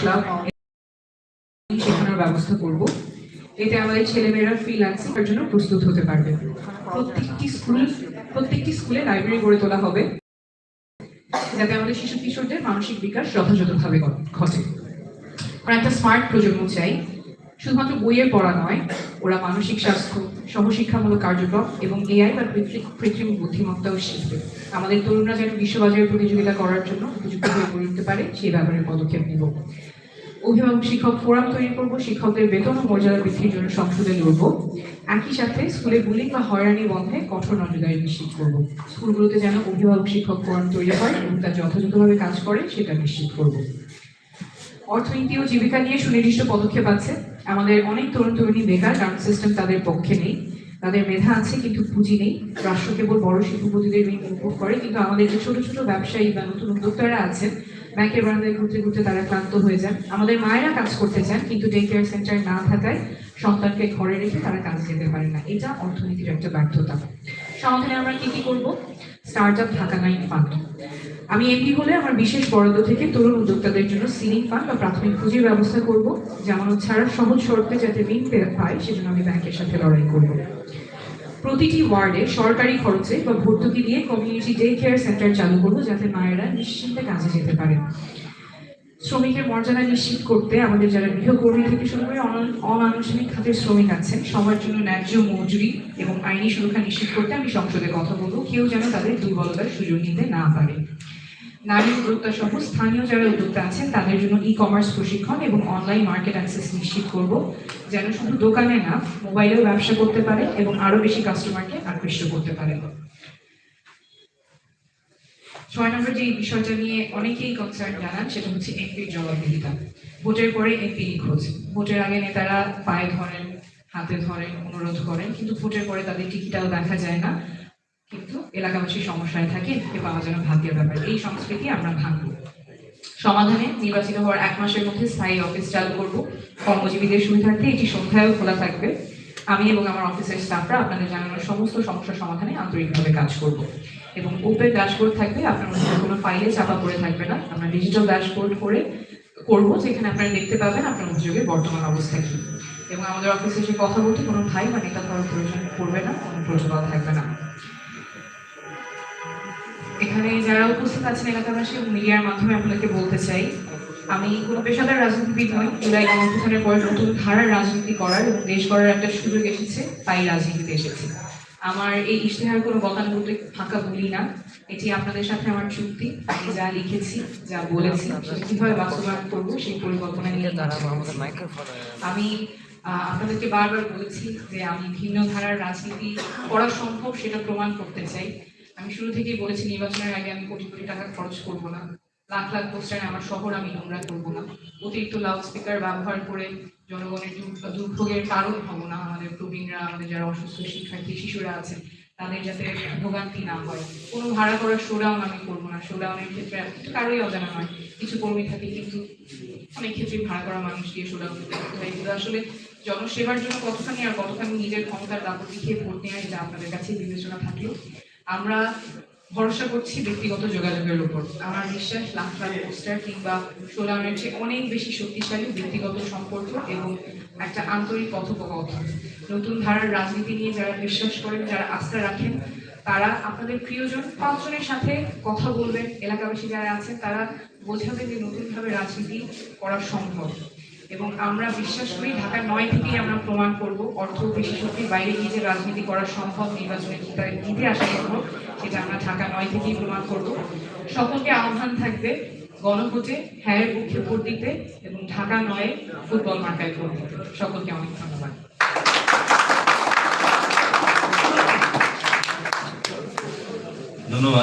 Club শেখানোর ব্যবস্থা করব। এতে আমাদের ছেলেমেয়েরা ফ্রিল্যান্সিং জন্য প্রস্তুত হতে পারবে। প্রত্যেকটি স্কুল প্রত্যেকটি স্কুলে লাইব্রেরি গড়ে তোলা হবে। যাতে আমাদের শিশু কিশোরদের মানসিক বিকাশ যথাযথভাবে ঘটে। আমরা একটা স্মার্ট প্রজন্ম চাই। শুধুমাত্র বইয়ের পড়া নয়, ওরা মানসিক স্বাস্থ্য, সহশিক্ষামূলক কার্যক্রম এবং এআই বা কৃত্রিম- বুদ্ধিমত্তাও শিখবে। আমাদের তরুণরা যেন বিশ্ববাজারে প্রতিযোগিতা করার জন্য উপযুক্ত হয়ে গড়ে উঠতে পারে, সেই ব্যাপারে পদক্ষেপ নিব। অভিভাবক, শিক্ষক ফোরাম তৈরি করব, শিক্ষকদের বেতন ও মর্যাদা বৃদ্ধির জন্য সংসদে লড়ব। একই সাথে স্কুলে বুলিং বা হয়রানি বন্ধে কঠোর নজরদারি নিশ্চিত করব। স্কুলগুলোতে যেন অভিভাবক, শিক্ষক ফোরাম তৈরি হয় এবং তা যথাযথভাবে কাজ করে, সেটা নিশ্চিত করব। অর্থনীতি ও জীবিকা নিয়ে সুনির্দিষ্ট পদক্ষেপ আছে। আমাদের অনেক তরুণ তরুণী বেকার, কারণ সিস্টেম তাদের পক্ষে নেই। তাদের মেধা আছে, কিন্তু পুঁজি নেই। রাষ্ট্র কেবল বড় শিল্পপতিদের ঋণ উপভোগ করে, কিন্তু আমাদের যে ছোট ছোট ব্যবসায়ী বা নতুন উদ্যোক্তারা আছেন, ব্যাংকের বারান্দায় ঘুরতে ঘুরতে তারা ক্লান্ত হয়ে যান। আমাদের মায়েরা কাজ করতে চান, কিন্তু ডে কেয়ার সেন্টার না থাকায় সন্তানকে ঘরে রেখে তারা কাজ যেতে পারে না। এটা অর্থনীতির একটা ব্যর্থতা। সমাধানে আমরা কি কি করব? Start up Dhaka nine fund আমি এমপি হলে আমার বিশেষ বরাদ্দ থেকে তরুণ উদ্যোক্তাদের জন্য সিলিং ফান্ড বা প্রাথমিক পুঁজির ব্যবস্থা করব। যেমন ছাড়া সহজ শর্তে যাতে ঋণ পায় সেজন্য আমি ব্যাংকের সাথে লড়াই করব। প্রতিটি ওয়ার্ডে সরকারি খরচে বা ভর্তুকি দিয়ে কমিউনিটি ডে কেয়ার সেন্টার চালু করব, যাতে মায়েরা নিশ্চিন্তে কাজে যেতে পারেন। শ্রমিকের মর্যাদা নিশ্চিত করতে আমাদের যারা গৃহকর্মী থেকে শুরু করে অন- অনানুষ্ঠানিক খাতের শ্রমিক আছেন, সবার জন্য ন্যায্য মজুরি এবং আইনি সুরক্ষা নিশ্চিত করতে আমি সংসদে কথা বলব। কেউ যেন তাদের দুর্বলতার সুযোগ নিতে না পারে। নারী উদ্যোক্তা সহ স্থানীয় যারা উদ্যোক্তা আছেন, তাদের জন্য ই কমার্স প্রশিক্ষণ এবং অনলাইন মার্কেট অ্যাক্সেস নিশ্চিত করব, যেন শুধু দোকানে না মোবাইলেও ব্যবসা করতে পারে এবং আরও বেশি কাস্টমারকে আকৃষ্ট করতে পারে। ছয় নম্বর যে বিষয়টা নিয়ে অনেকেই কনসার্ন জানান, সেটা হচ্ছে এমপির জবাবদিহিতা। ভোটের পরে এমপি নিখোঁজ ভোটের আগে নেতারা পায়ে ধরেন, হাতে ধরেন, অনুরোধ করেন, কিন্তু ভোটের পরে তাদের টিকিটাও দেখা যায় না। কিন্তু এলাকাবাসী সমস্যায় থাকে এমপিকে পাওয়া যেন ভাগ্যের ব্যাপার। এই সংস্কৃতি আমরা ভাঙব। সমাধানে নির্বাচিত হওয়ার এক মাসের মধ্যে স্থায়ী অফিস চালু করব। কর্মজীবীদের সুবিধার্থে এটি সন্ধ্যায়ও খোলা থাকবে। আমি এবং আমার অফিসের স্টাফরা আপনাদের জানানোর সমস্ত সমস্যার সমাধানে আন্তরিকভাবে কাজ করব। এবং ওপেন ড্যাশবোর্ড থাকবে আপনার মধ্যে কোনো ফাইলে চাপা পড়ে থাকবে না। আমরা ডিজিটাল ড্যাশবোর্ড করে করব, যেখানে আপনারা দেখতে পাবেন আপনার অভিযোগের বর্তমান অবস্থা কি। এবং আমাদের অফিসে এসে কথা বলতে কোনো ভাই বা নেতা করার প্রয়োজন পড়বে না, কোনো প্রযোজনা থাকবে না। এখানে যারা উপস্থিত আছেন এলাকাবাসী মিডিয়ার মাধ্যমে আপনাদেরকে বলতে চাই আমি কোনো পেশাদার রাজনীতিবিদ নই। জুলাই গণঅভ্যুত্থানের পরে নতুন ধারার রাজনীতি করার এবং দেশ গড়ার একটা সুযোগ এসেছে তাই রাজনীতিতে এসেছি। আমার এই ইশতেহার কোনো গতানুগতিক ফাঁকা বলি না। এটি আপনাদের সাথে আমার চুক্তি। আমি যা লিখেছি যা বলেছি সেটা কীভাবে বাস্তবায়ন করব সেই পরিকল্পনা নিয়ে। আমি আপনাদেরকে বারবার বলেছি যে আমি ভিন্ন ধারার রাজনীতি করা সম্ভব সেটা প্রমাণ করতে চাই। আমি শুরু থেকেই বলেছি নির্বাচনের আগে আমি কোটি কোটি টাকা খরচ করব না। লাখ লাখ পোস্টারে আমার শহর আমি নোংরা করব না। অতিরিক্ত লাউড স্পিকার ব্যবহার করে জনগণের দুর্ভোগের কারণ হব না। আমাদের প্রবীণরা, আমাদের যারা অসুস্থ শিক্ষার্থী, শিশুরা আছেন তাদের যাতে ভোগান্তি না হয়। কোনো ভাড়া করার শোডাউন আমি করব না। শোডাউনের ক্ষেত্রে কারোই অজানা নয়। কিছু কর্মী থাকে, কিন্তু অনেক ক্ষেত্রে ভাড়া করা মানুষ দিয়ে শোডাউন এগুলো আসলে জনসেবার জন্য কতখানি আর কতখানি নিজের ক্ষমতার দাপট দেখিয়ে ভোট নেওয়া এটা আপনাদের কাছে বিবেচনা থাকলেও আমরা ভরসা করছি ব্যক্তিগত যোগাযোগের উপর। আমার বিশ্বাস লাখ পোস্টার কিংবা শোডাউনের চেয়ে অনেক বেশি শক্তিশালী ব্যক্তিগত সম্পর্ক এবং একটা আন্তরিক কথোপকথন। নতুন ধারার রাজনীতি নিয়ে যারা বিশ্বাস করেন, যারা আস্থা রাখেন, তারা আপনাদের প্রিয়জন, পাঁচজনের সাথে কথা বলবেন। এলাকাবাসী যারা আছেন, তারা বোঝাবেন যে নতুনভাবে রাজনীতি করা সম্ভব। এবং আমরা বিশ্বাস করি ঢাকা নয় থেকেই আমরা প্রমাণ করব অর্থ বেশি বাইরে গিয়ে যে রাজনীতি করা সম্ভব নির্বাচনে জিতে- আসা সম্ভব ঢাকা নয় থেকেই প্রমাণ করব। সকলকে আহ্বান থাকবে গণভোটে হ্যাঁ পক্ষে ভোট দিতে এবং ঢাকা নয়ে ফুটবল মার্কায় ভোট দিতে। সকলকে অনেক ধন্যবাদ।